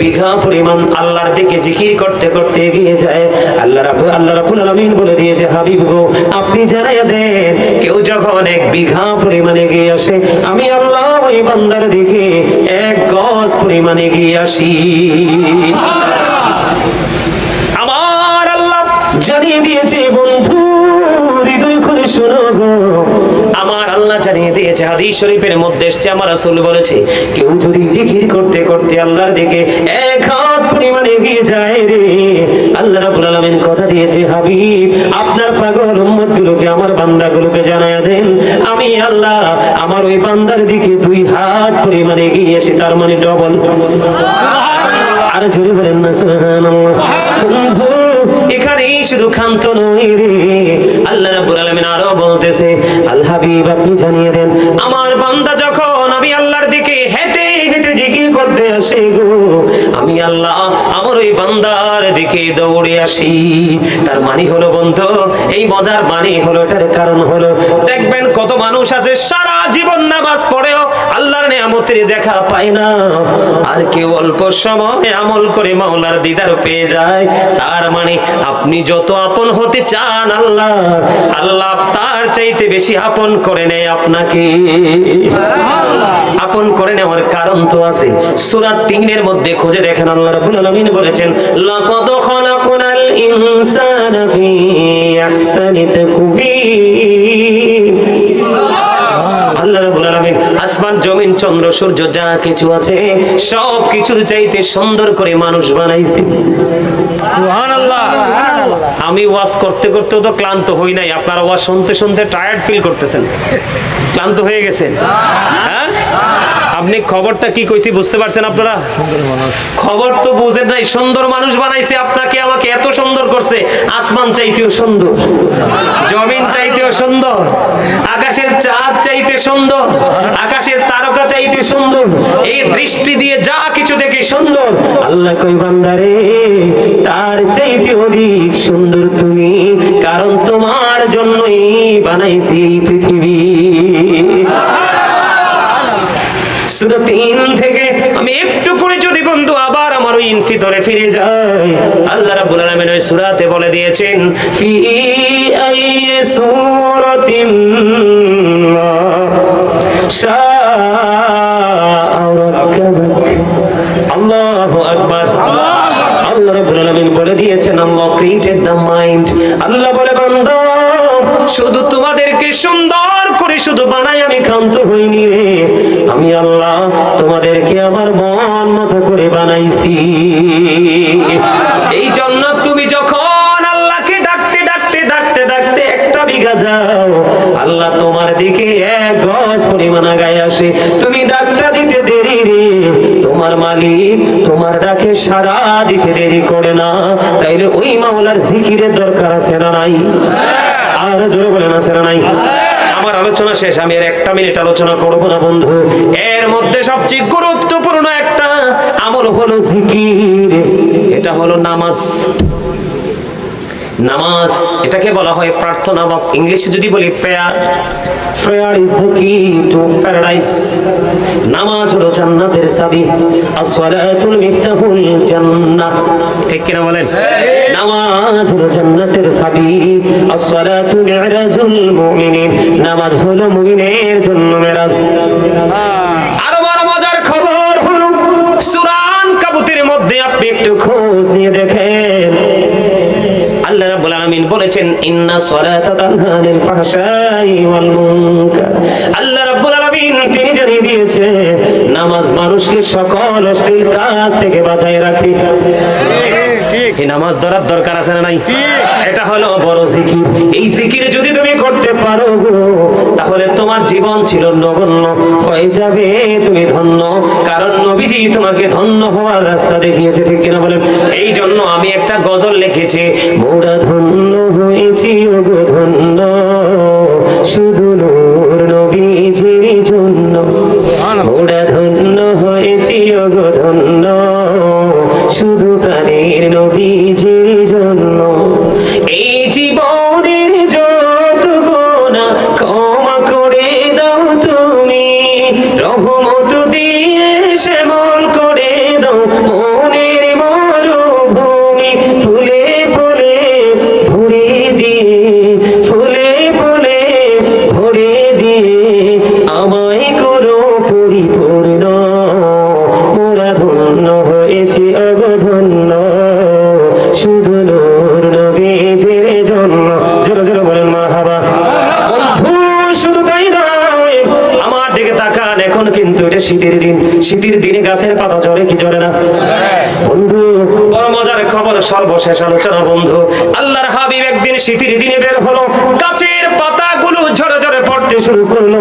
বিঘা পরিমাণ আল্লাহর দিকে জিকির করতে করতে এগিয়ে যায়। আল্লাহ আল্লাহ রাব্বুল আলামিন বলে দিয়েছে হাবিব গো, আপনি জানাইয়া দেন, কেউ যখন এক বিঘা পরিমাণ এগিয়ে আসে, আমি আল্লাহ ওই বান্দার দিকে এক গজ পরিমাণ এগিয়ে আসি। আমার আল্লাহ জানিয়ে দিয়েছে, বন্ধু, হৃদয় করে শোনো গো। আমার আল্লাহ জানিয়ে দিয়েছে হাদিস শরীফের মধ্যে এসছে আমার রাসূল বলেছে কেউ যদি জিকির করতে করতে আল্লাহর দিকে এক হাত পরিমাণ এগিয়ে যায় রে আল্লাহ রাব্বুল আলামিন কথা দিয়েছে হাবিব আপনার পাগল উম্মতগুলোকে আমার বান্দাগুলোকে জানায়া দেন আমি আল্লাহ আমার ওই বান্দার দিকে দুই হাত পরিমাণ এগিয়ে এসে তার মানে ডবল আর জোরে বলেন না সুবহানাল্লাহ। এখানেই শুধু ক্ষান্ত নয় রে আল্লাহ রাব্বুল আলামিন আরও বলতেছে আল হাবিব আপনি জানিয়ে দেন আমার বান্দা দিকে দৌড়ে আসি। তার মানে হলো বন্ধু, এই মজার মানে হলো এটার কারণ হলো, দেখবেন কত মানুষ আছে, সারা জীবন নামাজ পড়েও আল্লাহর নিয়ামতের দেখা পায় না। আর কেউ অল্প সময় আমল করে মাওলার দিদার পেয়ে যায়। তার মানে আপনি যত আপন হতে চান আল্লাহ আল্লাহ তার চাইতে বেশি আপন করে নেয় আপনাকে। আপন করে নেওয়ার কারণ তো আছে। সূরা তিনের মধ্যে খুঁজে দেখেন, আল্লাহ রাব্বুল আলামিন বলেছেন, লাকাদ আসমান জমিন চন্দ্র সূর্য যা কিছু আছে সব কিছুর চাইতে সুন্দর করে মানুষ বানাইছে। আমি ওয়াজ করতে করতেও তো ক্লান্ত হই নাই। আপনারা ওয়াজ শুনতে শুনতে টায়ার্ড ফিল করতেছেন। ক্লান্ত হয়ে গেছেন। হ্যাঁ? আপনি খবরটা কি কইছি বুঝতে পারছেন আপনারা? খবর তো বুঝেন নাই সুন্দর মানুষ বানাইছে আপনাকে আমাকে এত সুন্দর করছে। আসমান চাইতেও সুন্দর জমিন চাইতেও সুন্দর আকাশের চাঁদ চাইতে সুন্দর আকাশের তারকা চাইতে সুন্দর। এই দৃষ্টি দিয়ে যা কিছু দেখে সুন্দর। আল্লাহ কই বান্দারে, তার চাইতে অধিক সুন্দর তুমি, কারণ তোমার জন্যই বানাইছি এই পৃথিবী। সূরা আমি একটু করে যদি বন্ধু আবার আমার বলে দিয়েছেন, ফি আল্লাহ বলে, বান্দা, শুধু তোমাদেরকে সুন্দর করে শুধু বানাই আমি ক্ষান্ত হইনি রে। আমি আল্লাহ তোমাদেরকে আমার মন মতো করে বানাইছি। এই জন্য তুমি যখন আল্লাহকে ডাকতে ডাকতে ডাকতে ডাকতে একটা বিঘা যাও, আল্লাহ তোমার দিকে এক গজ পরিমাণ আগায় আসে। তুমি ডাকটা দিতে দেরি রে। তোমার মালিক, তোমার ডাকে সারা দিতে দেরি করে না। তাইলে ওই মাওলার জিকিরের দরকার আছে না নাই? আর জোরে বলে না সেরা নাই? আমার আলোচনা শেষ, আমি আর একটা মিনিট আলোচনা করব না, বন্ধু। এর মধ্যে সবচেয়ে গুরুত্বপূর্ণ একটা আমল হলো জিকির। এটা হলো নামাজ। নামাজ এটাকে বলা হয় প্রার্থনা বা ইংলিশে যদি বলি prayer prayer is the key to paradise নামাজ হলো জান্নাতের চাবি আসসালাতুল মিফতাহুল জান্নাহ। ঠিক কিনা বলেন? নামাজ হলো জান্নাতের চাবি আসসালাতু মিরাজুল মুমিনিন। নামাজ হলো মুমিনের জন্য মেরাজ। ইন্না সলাতা তানহা ফাহশাই ওয়াল মুনকার। আল্লাহ রাব্বুল আলামিন তিনি জানিয়ে দিয়েছে নামাজ মানুষকে সকল অশ্লীল কাজ থেকে বাঁচায় রাখে। এই নামাজ ধরার দরকার আছে না নাই? এটা হলো বড় জিকির। এই জিকির যদি তুমি করতে পারো গো তাহলে তোমার জীবন ছিল নগণ্য হয়ে যাবে তুমি ধন্য। কারণ নবীজি তোমাকে ধন্য হওয়ার রাস্তা দেখিয়েছে ঠিক কিনা বলেন? এই জন্য আমি একটা গজল লিখেছি মোরা ধন্য বন্ধু, বড় মজার খবর, সর্বশেষ আলোচনা, বন্ধু। আল্লাহর হাবিব একদিন শীতের দিনে বের হলো, গাছের পাতাগুলো ঝরে ঝরে পড়তে শুরু করল।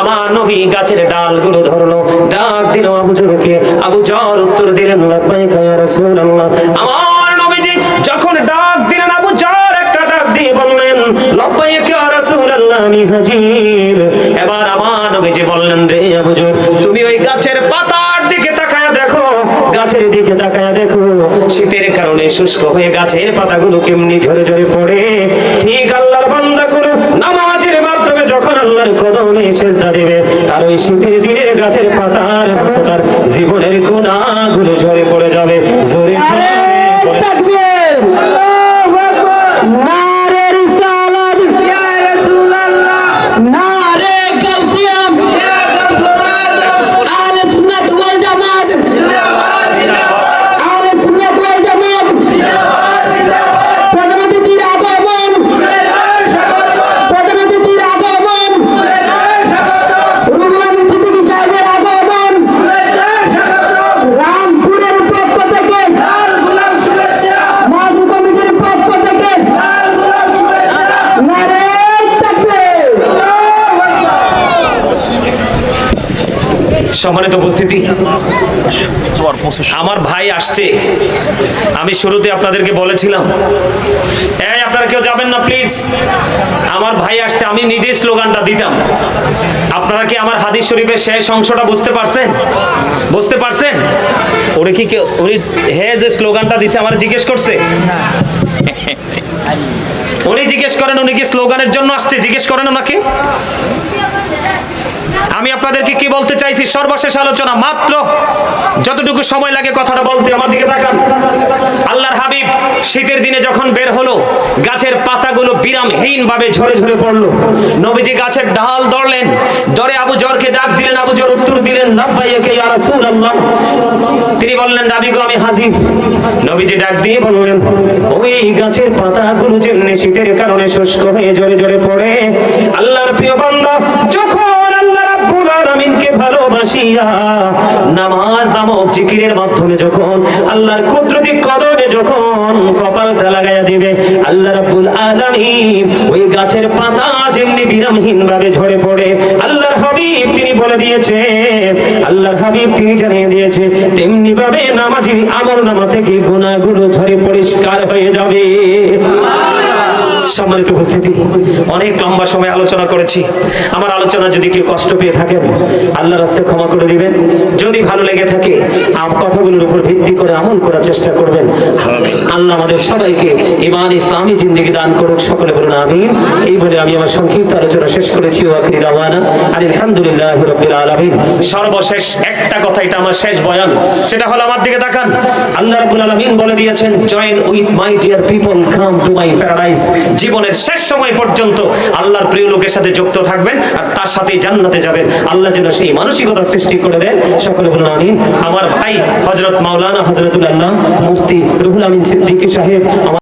আমার নবী গাছের ডালগুলো ধরলো। ডাক দিল আবু জরকে আবু জর উত্তর দিলেন, লাব্বাইকা ইয়া রাসূলুল্লাহ। আমার নবীজি যখন ডাক দিলেন, আবু জর একটা ডাক দিয়ে বললেন, লাব্বাইকা ইয়া রাসূলুল্লাহ আমি হাজির। এবার আমার নবীজি বললেন, রে শীতের কারণে শুষ্ক হয়ে গাছের পাতাগুলো কেমনি ঝরে ঝরে পড়ে, ঠিক আল্লাহর বান্দাগুলো নামাজের মাধ্যমে যখন আল্লাহর কদমে দা দেবে, তার ওই শীতের দিনের গাছের পাতার সম্মানিত উপস্থিতি। আমার ভাই আসছে। আমি শুরুতে আপনাদেরকে বলেছিলাম এই আপনারা কেউ যাবেন না প্লিজ। আমার ভাই আসছে আমি নিজে স্লোগানটা দিতাম। আপনারা কি আমার হাদিস শরীফের শেষ অংশটা বুঝতে পারছেন? বুঝতে পারছেন? উনি কি উনি হে যে স্লোগানটা দিছে আমার জিজ্ঞেস করছে? উনি জিজ্ঞেস করেন উনি কি স্লোগানের জন্য আসছে? জিজ্ঞেস করেন ওনাকে। আমি আপনাদেরকে কি বলতে চাইছি? সর্বশেষ আলোচনা মাত্র। যতটুকু সময় লাগে কথাটা বলতে আমার দিকে তাকান। আল্লাহর হাবিব শীতের দিনে যখন বের হলো, গাছের পাতাগুলো বিরামহীন ভাবে ঝরে ঝরে পড়ল। নবীজি গাছের ডাল ধরলেন ধরে আবু জরকে ডাক দিলেন, আবু জর উত্তর দিলেন লাব্বাইয়াকা ইয়া রাসূলুল্লাহ। তিনি বললেন নবী গো, আমি হাজির। নবীজি ডাক দিয়ে বললেন, ওই গাছের পাতাগুলো যেমনি শীতের কারণে শুষ্ক হয়ে ঝরে ঝরে পড়ে, আল্লাহর প্রিয় বান্দা, যখন রাব্বুল ভালোবাসিয়া নামাজ নামক জিকিরের মাধ্যমে যখন আল্লাহর কুদরতি কদমে যখন কপালটা লাগাইয়া দিবে, আল্লাহ রাব্বুল আলামিন ওই গাছের পাতা যেমনি বিরামহীন ভাবে ঝরে পড়ে, আল্লাহর হাবিব তিনি বলে দিয়েছে, আল্লাহর হাবিব তিনি জানিয়ে দিয়েছে তেমনি ভাবে নামাজি আমল নামা থেকে গুনাহগুলো ঝরে পরিষ্কার হয়ে যাবে। সম্মানিত উপস্থিতি। অনেক লম্বা সময় আলোচনা করেছি। আমার আলোচনা যদি কেউ কষ্ট পেয়ে থাকেন আল্লাহ রাস্তায় ক্ষমা করে দিবেন। যদি ভালো লেগে থাকে কথাগুলোর উপর ভিত্তি করে আমল করার চেষ্টা করবেন। আল্লাহ আমাদের সবাইকে ইমান ইসলামী জিন্দিগি দান করুক, সকলে বলুন আমিন। এই বলে আমি আমার সংক্ষিপ্ত আলোচনা শেষ করেছি ওয়াকির রাওয়ানা আর আলহামদুলিল্লাহ রবিল আলমিন। সর্বশেষ একটা কথা, এটা আমার শেষ বয়ান। সেটা হলো আমার দিকে তাকান। আল্লাহ রাব্বুল আলামিন বলে দিয়েছেন join with my dear people come to my paradise জীবনের শেষ সময় পর্যন্ত আল্লাহর প্রিয় লোকের সাথে যুক্ত থাকবেন আর তার সাথেই জান্নাতে যাবেন। আল্লাহ যেন সেই মানসিকতা সৃষ্টি করে দেন। সকলে বলুন আমিন। আমার ভাই হজরত মাওলানা হজরতুল্লাহ মুফতি রুহুল আমিন সিদ্দিকী সাহেব